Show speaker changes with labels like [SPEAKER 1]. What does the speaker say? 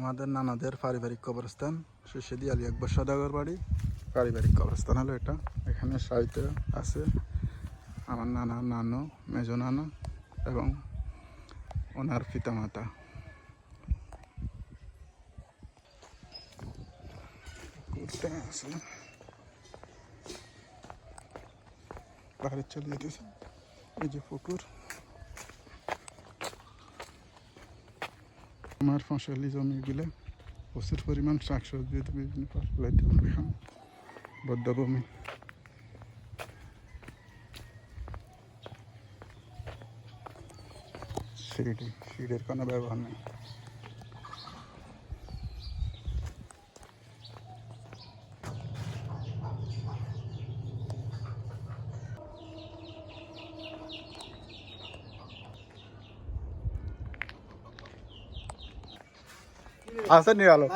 [SPEAKER 1] আমাদের নানাদের পারিবারিক কবরস্থান শেষেদি আলী আকবর সদাগর বাড়ি। পারিবারিক কবরস্থান হলো এটা। এখানে সাহিত্য আছে। আমার নানা, নানু, মেজো নানা এবং ওনার পিতামাতা। বাইরে চলে যেতেছে। এই যে পুকুর। আমার ফসলি জমিগুলো প্রচুর পরিমাণ শাকসবজি বিভিন্ন ফসল এখন বদ্ধভূমি। সিঁড়ি, সিঁড়ির কোনো ব্যবহার নেই। आसन
[SPEAKER 2] निकालो।